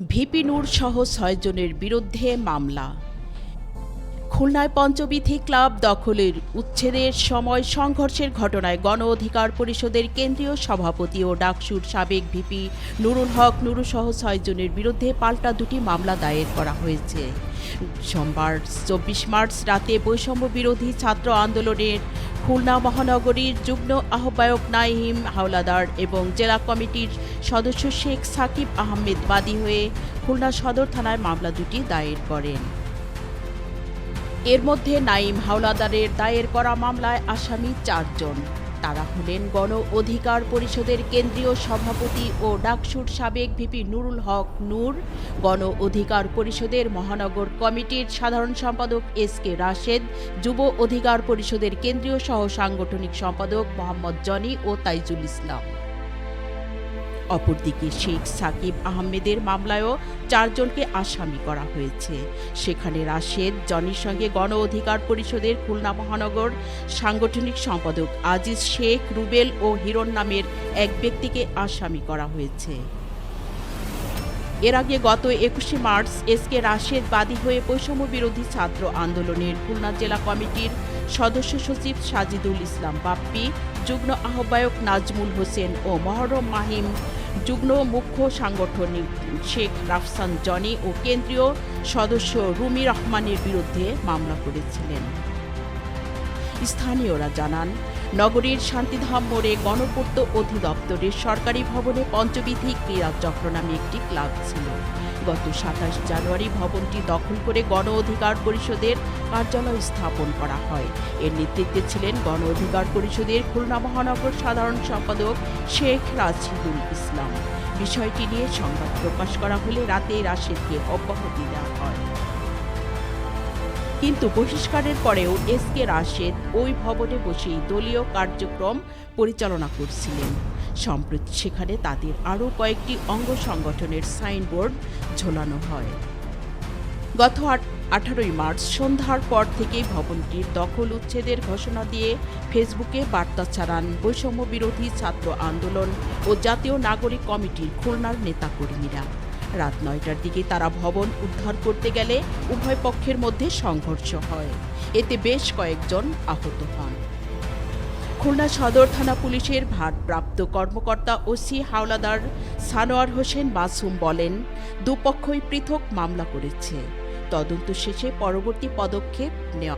VP নূর সহ ছয়জনের বিরুদ্ধে মামলা। খুলনায় পঞ্চবিথি ক্লাব দখলের উচ্ছেদের সময় সংঘর্ষের ঘটনায় গণ অধিকার পরিষদের কেন্দ্রীয় সভাপতি ও ডাকসুর সাবেক ভিপি নুরুল হক নুরু সহ ছয়জনের বিরুদ্ধে পাল্টা দুটি মামলা দায়ের করা হয়েছে। সোমবার চব্বিশ মার্চ রাতে বৈষম্য বিরোধী ছাত্র আন্দোলনের খুলনা মহানগরীর যুগ্ম আহ্বায়ক নাইম হাওলাদার এবং জেলা কমিটির সদস্য শেখ সাকিব আহমেদ বাদী হয়ে খুলনা সদর থানায় মামলা দুটি দায়ের করেন। এর মধ্যে নাইম হাওলাদারের দায়ের করা মামলায় আসামি চারজন। তারা হলেন গণ অধিকার পরিষদের কেন্দ্রীয় সভাপতি ও ডাকসুর সাবেক ভিপি নুরুল হক নূর, গণ অধিকার পরিষদের মহানগর কমিটির সাধারণ সম্পাদক এস কে রাশেদ, যুব অধিকার পরিষদের কেন্দ্রীয় সহ সাংগঠনিক সম্পাদক মোহাম্মদ জনি ও তাইজুল ইসলাম। অপরদিকে শেখ সাকিব আহমেদের মামলায়ও চারজনকে আসামি করা হয়েছে। সেখানে রাশেদ, জনির সঙ্গে গণ অধিকার পরিষদের খুলনা মহানগর, সাংগঠনিক সম্পাদক আজিজ শেখ, রুবেল ও হিরণ নামের এক ব্যক্তিকে আসামি করা হয়েছে। এর আগে গত একুশে মার্চ এস কে রাশেদ বাদী হয়ে বৈষম্য বিরোধী ছাত্র আন্দোলনের খুলনা জেলা কমিটির সদস্য সচিব সাজিদুল ইসলাম বাপ্পি, যুগ্ম আহ্বায়ক নাজমুল হোসেন ও মহরম মাহিম, যুগ্ম মুখ্য সাংগঠনিক শেখ রাফসান জনি ও কেন্দ্রীয় সদস্য রুমি রহমানের বিরুদ্ধে মামলা করেছিলেন। স্থানীয়রা জানান নগরীর শান্তিধাম মোড়ে গণপূর্ত অধিদপ্তরের সরকারি ভবনে পঞ্চবিধি ক্রীড়া চক্র নামে একটি ক্লাব ছিল। গত সাতাশ জানুয়ারি ভবনটি দখল করে গণ অধিকার পরিষদের কার্যালয় স্থাপন করা হয়। এর নেতৃত্বে ছিলেন গণ অধিকার পরিষদের খুলনা মহানগর সাধারণ সম্পাদক শেখ রাজিদুল ইসলাম। বিষয়টি নিয়ে সংবাদ প্রকাশ করা হলে রাতে রাশেদকে অব্যাহতি দেওয়া হয়। কিন্তু বহিষ্কারের পরেও এস কে রাশেদ ওই ভবনে বসেই দলীয় কার্যক্রম পরিচালনা করছিলেন। সম্প্রতি সেখানে তাদের আরও কয়েকটি অঙ্গ সংগঠনের সাইনবোর্ড ঝোলানো হয়। গত আঠারোই মার্চ সন্ধ্যার পর থেকেই ভবনটির দখল উচ্ছেদের ঘোষণা দিয়ে ফেসবুকে বার্তা ছাড়ান বৈষম্য বিরোধী ছাত্র আন্দোলন ও জাতীয় নাগরিক কমিটির খুলনার নেতাকর্মীরা। রাত নয়টার দিকে তারা ভবন উদ্ধার করতে গেলে উভয় পক্ষের মধ্যে সংঘর্ষ হয়। এতে বেশ কয়েকজন আহত হন। খুলনা সদর থানা পুলিশের ভারপ্রাপ্ত কর্মকর্তা ওসি হাওলাদার সানোয়ার হোসেন মাসুম বলেন, দুপক্ষই পৃথক মামলা করেছে। তদন্ত শেষে পরবর্তী পদক্ষেপ নেওয়া